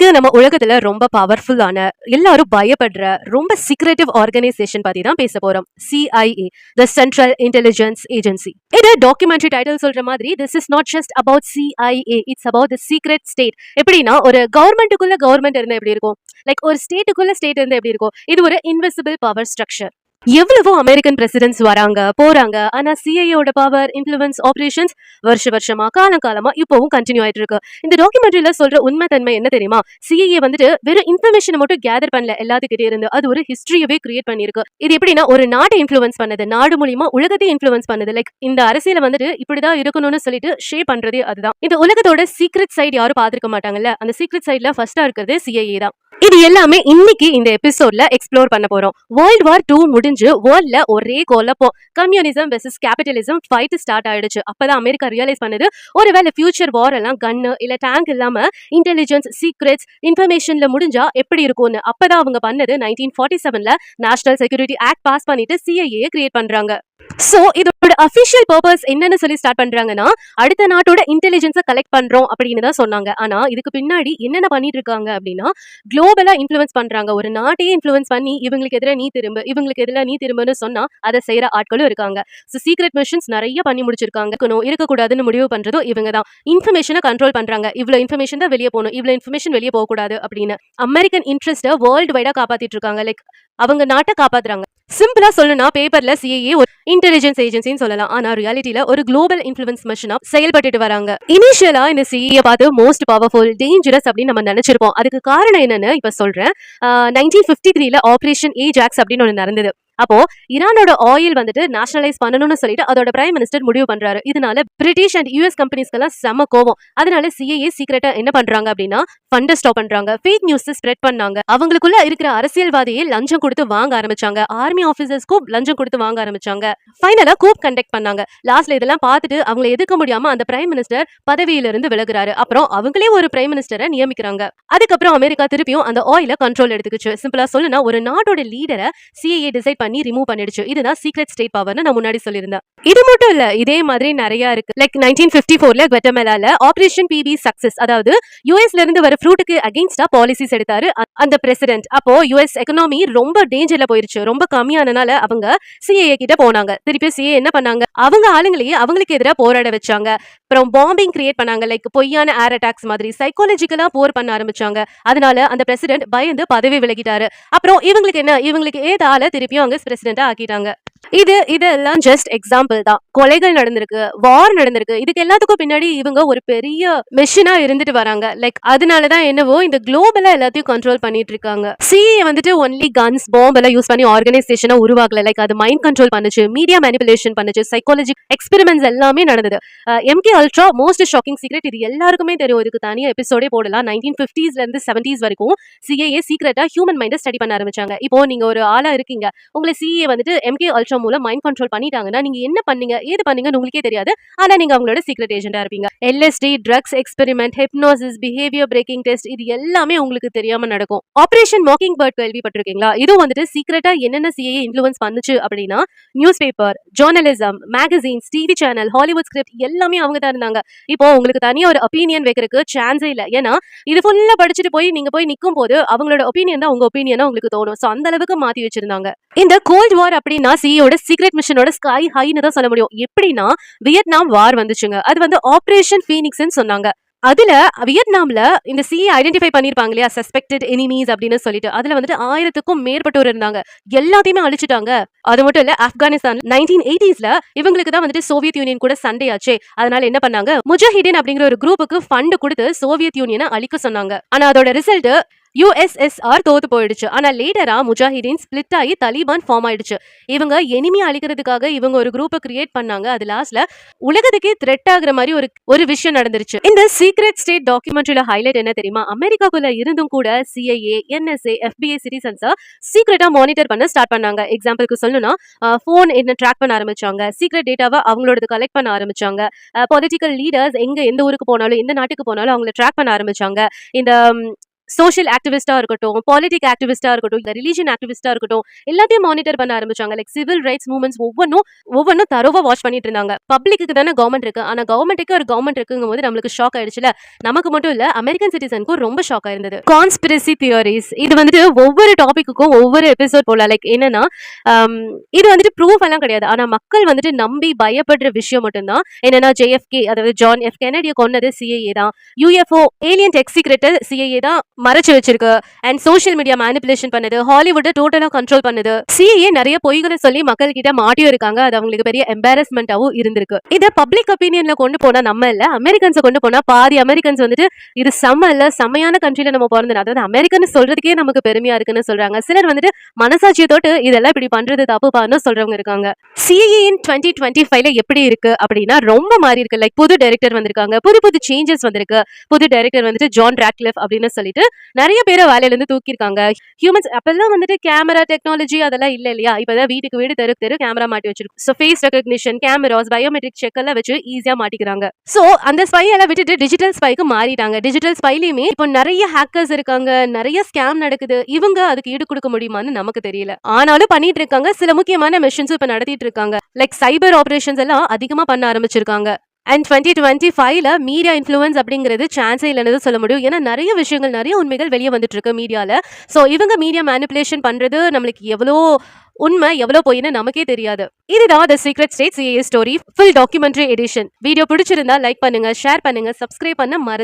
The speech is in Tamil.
இன்னைக்கு நம்ம உலகத்துல ரொம்ப பவர்ஃபுல்லான எல்லாரும் பயப்படுற ரொம்ப சீக்ரெட்டிவ் ஆர்கனைசேஷன் பத்தி தான் பேச போறோம். CIA the central intelligence agency இது டாக்குமெண்ட்ரி டைட்டில் சொல்ற மாதிரி this is not just about CIA it's about the secret state எப்படின்னா ஒரு கவர்மெண்ட்டுக்குள்ள கவர்மெண்ட் இருந்தா எப்படி இருக்கும்? லைக் ஒரு ஸ்டேட்டுக்குள்ள ஸ்டேட் இருந்தா எப்படி இருக்கும்? இது ஒரு இன்விசிபிள் பவர் ஸ்ட்ரக்சர் எவ்வளவோ அமெரிக்கன் பிரசிடென்ட்ஸ் வராங்க போறாங்க. ஆனா சிஐயோட பவர் இன்ஃபுளுன்ஸ் ஆபரேஷன்ஸ் வருஷ வருஷமா காலம் காலமா இப்பவும் கண்டினியூ ஆயிட்டு இருக்கு. இந்த டாக்குமெண்ட்ரியில சொல்ற உண்மை தன்மை என்ன தெரியுமா? சிஐஏ வந்துட்டு வெறும் இன்ஃபர்மேஷனை மட்டும் கேதர் பண்ணல எல்லாத்துக்கிட்டே இருந்து. அது ஒரு ஹிஸ்டரியவே கிரியேட் பண்ணிருக்கு இது எப்படின்னா ஒரு நாட்டை இன்ஃபுளுன்ஸ் பண்ணது நாடு மூலியமா உலகத்தை இன்ஃபுளுன்ஸ் பண்ணது. லைக் இந்த அரசியல வந்துட்டு இப்படிதான் இருக்கணும்னு சொல்லிட்டு ஷேப் பண்றதே அதுதான். இந்த உலகத்தோட சீக்ரெட் சைடு யாரும் பாத்துருக்க மாட்டாங்கல்ல? அந்த சீக்ரெட் சைட்ல ஃபர்ஸ்டா இருக்கிறது சிஐஏ தான். இது எல்லாமே இன்னைக்கு இந்த எபிசோட்ல எக்ஸ்ப்ளோர் பண்ண போறோம். வேர்ல்ட் வார் டூ முடிஞ்சு வேர்ல்ட்ல ஒரே கோலப்போம் communism versus capitalism fight start ஆயிடுச்சு. அப்பதான் அமெரிக்கா ரியலைஸ் பண்ணுது. ஒருவேளை ஃபியூச்சர் வார் எல்லாம் கன்னு இல்ல டேங்க் இல்லாம இன்டெலிஜென்ஸ் சீக்ரெட்ஸ் இன்ஃபர்மேஷன்ல முடிஞ்சா எப்படி இருக்கும்னு? அப்பதான் அவங்க பண்ணது நைன்டீன் ஃபார்ட்டி செவன்ல நேஷனல் செக்யூரிட்டி ஆக்ட் பாஸ் பண்ணிட்டு சிஐஏ கிரியேட் பண்றாங்க. சோ இதோட அஃபிஷியல் பர்பஸ் என்னன்னு சொல்லி ஸ்டார்ட் பண்றாங்கன்னா அடுத்த நாட்டோட இன்டெலிஜென்ஸை கலெக்ட் பண்றோம் அப்படின்னு தான் சொன்னாங்க. ஆனா இதுக்கு பின்னாடி என்னென்ன பண்ணிட்டு இருக்காங்க அப்படின்னா குளோபலா இன்ஃபுளுன்ஸ் பண்றாங்க. ஒரு நாட்டையே இன்ஃபுளுன்ஸ் பண்ணி இவங்களுக்கு எதிராக நீ திரும்ப இவங்களுக்கு எதிராக நீ திரும்பன்னு சொன்னா அதை செய்யற ஆட்களும் இருக்காங்க. ஸோ சீக்ரெட் மிஷன்ஸ் நிறைய பண்ணி முடிச்சிருக்காங்க. இருக்கணும், இருக்கக்கூடாதுன்னு முடிவு பண்றதும் இவங்க தான். இன்ஃபர்மேஷனை கண்ட்ரோல் பண்றாங்க. இவ்வளோ இன்ஃபர்மேஷன் தான் வெளியே போகணும். இவ்வளவு இன்ஃபர்மேஷன் வெளியே போகக்கூடாது அப்படின்னு. அமெரிக்கன் இன்ட்ரெஸ்ட்டை வேர்ல்டு வைடா காப்பாத்திட்டு இருக்காங்க. லைக் அவங்க நாட்டை காப்பாத்துறாங்க. சிம்பிளா சொல்லணும்னா பேப்பர்ல சிஏஏ ஒரு இன்டெலிஜென்ஸ் ஏஜென்சி அப்படின்னு சொல்லலாம். ஆனா ரியாலிட்டியில ஒரு குளோபல் இன்ஃபுளுன்ஸ் மிஷினா செயல்பட்டுட்டு வராங்க. இனிஷியலா இந்த சிஏ பார்த்து மோஸ்ட் பவர்ஃபுல் டேஞ்சரஸ் அப்படின்னு நம்ம நினைச்சிருப்போம். அதுக்கு காரணம் என்னன்னு இப்ப சொல்றேன். நைன்டீன் பிப்டி த்ரீல ஆபரேஷன் ஏஜாக்ஸ் அப்படின்னு ஒன்று நடந்தது. அப்போ ஈரானோட ஆயில் வந்துட்டு நேஷனலைஸ் பண்ணணும்னு சொல்லிட்டு அதோட பிரைம் மினிஸ்டர் முடிவு பண்றாரு. இதனால பிரிட்டிஷ் அண்ட் யூஎஸ் கம்பெனிஸ்க்கெல்லாம் செம கோவம் அதனால சிஏஏ சீக்கிரட்டா என்ன பண்றாங்க அப்படின்னா ஃபண்டை ஸ்டாப் பண்றாங்க. ஃபேக் நியூஸ் ஸ்ப்ரெட் பண்ணாங்க. அவங்களுக்குள்ள இருக்கிற அரசியல்வாதியை லஞ்சம் கொடுத்து வாங்க ஆரம்பிச்சாங்க. ஆர்மி ஆபீசர்ஸ்க்கும் லஞ்சம் கொடுத்து வாங்க ஆரம்பிச்சாங்க. ஃபைனலா கூப் கண்டக்ட் பண்ணாங்க. லாஸ்ட்ல இதெல்லாம் பார்த்துட்டு அவங்களை எதிர்க்க முடியாம அந்த பிரைம் மினிஸ்டர் பதவியிலிருந்து விலகுறாரு. அப்புறம் அவங்களே ஒரு பிரைம் மினிஸ்டரை நியமிக்கிறாங்க. அதுக்கப்புறம் அமெரிக்கா திருப்பியும் அந்த ஆயில கண்ட்ரோல் எடுத்துக்கிச்சு. சிம்பிளா சொல்லுனா ஒரு நாட்டோட லீடரை சிஏஏ டிசைட் பண்ணி ரிமூவ் பண்ணிடுச்சு. இதுதான் சீக்ரெட் ஸ்டேட் பவர்னு நான் முன்னாடி சொல்லியிருந்தேன். இது மட்டும் இல்ல இதே மாதிரி நிறைய இருக்கு. லைக் நைன்டீன் பிப்டி ஃபோர்ல குவெட்டமெலால ஆபரேஷன் பிபி சக்சஸ் அதாவது யூஎஸ்ல இருந்து வர ஃப்ரூட்டுக்கு அகேன்ஸ்டா பாலிசிஸ் எடுத்தாரு அந்த பிரசிடென்ட் அப்போ யூஎஸ் எக்கனாமி ரொம்ப டேஞ்சர்ல போயிருச்சு. ரொம்ப கம்மியானனால அவங்க சிஏஏ கிட்ட போனாங்க. திருப்பி சிஏ என்ன பண்ணாங்க? அவங்க ஆளுங்களையே அவங்களுக்கு எதிராக போராட வச்சாங்க. அப்புறம் பாம்பிங் கிரியேட் பண்ணாங்க. லைக் பொய்யான ஏர் அட்டாக்ஸ் மாதிரி சைக்காலஜிக்கலா போர் பண்ண ஆரம்பிச்சாங்க. அதனால அந்த பிரசிடென்ட் பயந்து பதவி விலகிட்டாரு. அப்புறம் இவங்களுக்கு என்ன? இவங்களுக்கு ஏதால திருப்பியும் அங்க பிரசிடென்டா ஆக்கிட்டாங்க. இது இதெல்லாம் ஜஸ்ட் எக்ஸாம்பிள் தான். கொலைகள் நடந்திருக்கு வார் நடந்திருக்கு. இதுக்கு எல்லாத்துக்கும் பின்னாடி இவங்க ஒரு பெரிய மெஷினா இருந்துட்டு வராங்க. லைக் அதனாலதான் என்னவோ இந்த குளோபலா எல்லாத்தையும் கண்ட்ரோல் பண்ணிட்டு இருக்காங்க. சிஏ வந்துட்டு ஒன்லி கன்ஸ் பாம்ப் எல்லாம் யூஸ் பண்ணி ஆர்கனைசேஷனா உருவாக்கல. லைக் அது மைண்ட் கண்ட்ரோல் பண்ணுச்சு மீடியா மேனிபுலேஷன் பண்ணுச்சு சைக்காலஜி எக்ஸ்பெரிமெண்ட்ஸ் எல்லாமே நடந்தது. MK ultra most shocking secret இது எல்லாருக்குமே தெரியும். இதுக்கு தனியா எபிசோடே போடலாம். நைன்டீன் பிப்டிஸ்ல இருந்து செவன்டிஸ் வரைக்கும் சிஏஏ சீக்ரெட்டா ஹியூமன் மைண்டை ஸ்டடி பண்ண ஆரம்பிச்சாங்க. இப்போ நீங்க ஒரு ஆளா இருக்கீங்க. உங்களை சிஏ வந்துட்டு எம்கே அல்ட்ரா மூலம் மைண்ட் கண்ட்ரோல் பண்ணிட்டாங்கன்னா நீங்க என்ன பண்ணீங்க ஏது பண்ணீங்கன்னு உங்களுக்கே தெரியாது. ஆனா நீங்க அவங்களோட சீக்ரெட் ஏஜென்டா இருப்பீங்க. LSD drugs experiment hypnosis behaviour breaking test இது எல்லாமே உங்களுக்கு தெரியாம நடக்கும். ஆபரேஷன் மாக்கிங் பேர்ட் கேள்விப்பட்டிருக்கீங்களா? இதுவும் வந்துட்டு சீக்ரெட்டா என்னென்ன சிஏ இன்ஃபுளுன்ஸ் பண்ணுச்சு அப்படின்னா news paper journalism magazines TV channel Hollywood script எல்லாமே அவங்க தான் இருந்தாங்க. இப்போ உங்களுக்கு தனியா ஒரு ஒப்பீனியன் வைக்கிறதுக்கு சான்ஸே இல்லை. ஏன்னா இது ஃபுல்லா படிச்சுட்டு போய் நீங்க போய் நிக்கும் போது அவங்களோட ஒப்பீனியன் தான் உங்க ஒப்பீனியனா உங்களுக்கு தோணும். சோ அந்த அளவுக்கு மாத்தி வச்சிருந்தாங்க. இந்த கோல்ட் வார் அப்படின்னா சியோட சீக்ரெட் மிஷனோட ஸ்கை ஹைன்னு தான் சொல்ல முடியும். எப்படின்னா வியட்நாம் வார் வந்துச்சுங்க. அது வந்து ஆபரேஷன் ஃபீனிக்ஸ்ன்னு சொன்னாங்க. அதுல வியட்நாம்ல இந்த சி ஐடென்டிஃபை பண்ணிருப்பாங்க இல்லையா? சஸ்பெக்டட் எனிமீஸ் அப்படின்னு சொல்லிட்டு. அதுல வந்துட்டு ஆயிரத்துக்கும் மேற்பட்டோர் இருந்தாங்க. எல்லாத்தையுமே அழிச்சிட்டாங்க. அது மட்டும் இல்ல ஆப்கானிஸ்தான் நைன்டீன் எயிட்டிஸ்ல இவங்களுக்கு தான் வந்துட்டு சோவியத் யூனியன் கூட சண்டை ஆச்சு அதனால என்ன பண்ணாங்க? முஜாஹிதீன் அப்படிங்கிற ஒரு குரூப்புக்கு ஃபண்ட் கொடுத்து சோவியத் யூனியனை அழிக்க சொன்னாங்க. ஆனா அதோட ரிசல்ட் யுஎஸ்எஸ்ஆர் தோத்து போயிடுச்சு. ஆனால் லேட்டராக முஜாஹிதீன் ஸ்பிளிட் ஆகி தலிபான் ஃபார்ம் ஆயிடுச்சு. இவங்க எனிமி அழிக்கிறதுக்காக இவங்க ஒரு குரூப்பை கிரியேட் பண்ணாங்க. அது லாஸ்ட்ல உலகத்துக்கே த்ரெட் ஆகுற மாதிரி ஒரு ஒரு விஷயம் நடந்துருச்சு. இந்த சீக்ரெட் ஸ்டேட் டாக்குமெண்ட்ரியில ஹைலைட் என்ன தெரியுமா? அமெரிக்காக்குள்ள இருந்தும் கூட சிஐஏ என்எஸ்ஏ எஃபிஐ சிட்டிசன்ஸா சீக்ரெட்டா மானிட்டர் பண்ண ஸ்டார்ட் பண்ணாங்க. எக்ஸாம்பிளுக்கு சொல்லணும்னா ஃபோன் என்ன ட்ராக் பண்ண ஆரம்பிச்சாங்க. சீக்ரெட் டேட்டாவை அவங்களோட கலெக்ட் பண்ண ஆரம்பிச்சாங்க. பொலிட்டிக்கல் லீடர்ஸ் எங்க எந்த ஊருக்கு போனாலும் எந்த நாட்டுக்கு போனாலும் அவங்கள ட்ராக் பண்ண ஆரம்பிச்சாங்க. இந்த சோஷியல் ஆக்டிவிஸ்டா இருக்கட்டும் பாலிட்டிக் ஆக்டிவிஸ்டா இருக்கட்டும் இல்ல ரிலீஜன் ஆக்டிவிஸ்டா இருக்கட்டும் எல்லாத்தையும் மானிட்டர் பண்ண ஆரம்பிச்சாங்க. லைக் சிவில் ரைட்ஸ் மூவ்மெண்ட்ஸ் ஒவ்வொன்றும் ஒவ்வொன்றும் தரவா வாட்ச் பண்ணிட்டு இருந்தாங்க. பப்ளிக்கு தானே கவர்மெண்ட் இருக்கு. ஆனா கவர்மெண்ட்டுக்கு ஒரு கவர்மெண்ட் இருக்குங்கும் போது நம்மளுக்கு ஷாக் ஆயிடுச்சுல நமக்கு மட்டும் இல்ல அமெரிக்கன் சிட்டிசனுக்கும் ரொம்ப ஷாக் ஆயிருந்தது. கான்ஸ்பிரசி தியோரிஸ் இது வந்துட்டு ஒவ்வொரு டாபிக்குக்கும் ஒவ்வொரு எபிசோட் போல லைக் என்னன்னா um, இது வந்துட்டு ப்ரூஃப் எல்லாம் கிடையாது. ஆனா மக்கள் வந்துட்டு நம்பி பயப்படுற விஷயம் மட்டும்தான். என்னன்னா ஜேஎஃப்கே அதாவது ஜான் எஃப் கெனடியை கொன்னது சிஏஏ தான். யூஎஃப்ஓ ஏலியன் டெக் சீக்ரெட்டை சிஏஏ தான் மறைச்சு வச்சிருக்கு. அண்ட் சோஷியல் மீடியா மேனிபுலேஷன் பண்ணுது. ஹாலிவுட்டை டோட்டலாக கண்ட்ரோல் பண்ணுது. சிஏ நிறைய பொய்களை சொல்லி மக்கள் கிட்ட மாட்டியும் இருக்காங்க. அது அவங்களுக்கு பெரிய எம்பாரஸ்மெண்ட்டாகவும் இருந்திருக்கு. இதை பப்ளிக் ஒப்பீனியன்ல கொண்டு போனா நம்ம இல்ல. அமெரிக்கன்ஸை கொண்டு போனா பாதி அமெரிக்கன்ஸ் வந்துட்டு இது செம்ம இல்ல செம்மையான கண்ட்ரில நம்ம பிறந்தது அதாவது அமெரிக்கன் சொல்றதுக்கே நமக்கு பெருமையா இருக்குன்னு சொல்றாங்க. சிலர் வந்துட்டு மனசாட்சியை தொட்டு இதெல்லாம் இப்படி பண்றது தப்புப்பான்னு சொல்றவங்க இருக்காங்க. சிஏஇன் டுவெண்ட்டி டுவெண்ட்டி ஃபைவ்ல எப்படி இருக்கு அப்படின்னா ரொம்ப மாறி இருக்கு. லைக் புது டைரக்டர் வந்திருக்காங்க. புது புது சேஞ்சஸ் வந்திருக்கு. புது டைரக்டர் வந்துட்டு ஜான் ராக்லிஃப் அப்படின்னு சொல்லிட்டு நிறைய பேரை வேலையில இருந்து தூக்கியிருக்காங்க. ஹியூமன்ஸ் அப்பெல்லாம் வந்துட்டு கேமரா டெக்னாலஜி அதெல்லாம் இல்ல இல்லையா? இப்பதான் வீட்டுக்கு வீடு தெரு தெரு கேமரா மாட்டி வச்சிருக்கோம். So face recognition cameras biometric check எல்லாம் வச்சு ஈஸியா மாட்டிக்கிறாங்க. ஸோ அந்த ஸ்பை எல்லாம் விட்டுட்டு டிஜிட்டல் ஸ்பைக்கு மாறிட்டாங்க. டிஜிட்டல் ஸ்பைலையுமே இப்போ நிறைய ஹேக்கர்ஸ் இருக்காங்க. நிறைய ஸ்கேம் நடக்குது. இவங்க அதுக்கு ஈடு கொடுக்க முடியுமான்னு நமக்கு தெரியல. ஆனாலும் பண்ணிட்டு இருக்காங்க. சில முக்கியமான மிஷன்ஸும் இப்போ நடத்திட்டு இருக்காங்க. லைக் சைபர் ஆபரேஷன்ஸ் எல்லாம் அதிகமா பண்ண ஆரம்பிச்சிருக்காங்க. அண்ட் டுவெண்ட்டி டுவெண்ட்டி ஃபைவ்ல மீடியா இன்ஃப்ளூயன்ஸ் அப்படிங்கிறது சான்ஸே இல்லைன்னு சொல்ல முடியும். ஏன்னா நிறைய விஷயங்கள் நிறைய உண்மைகள் வெளியே வந்துட்டு இருக்கு மீடியாவில் ஸோ இவங்க மீடியா மேனிப்புலேஷன் பண்ணுறது நம்மளுக்கு எவ்வளோ உண்மை எவ்வளோ பொய்ன்னு நமக்கே தெரியாது. இதுதான் the secret state CIA story full documentary edition video பிடிச்சிருந்தா லைக் பண்ணுங்க ஷேர் பண்ணுங்க சப்ஸ்கிரைப் பண்ண மறந்து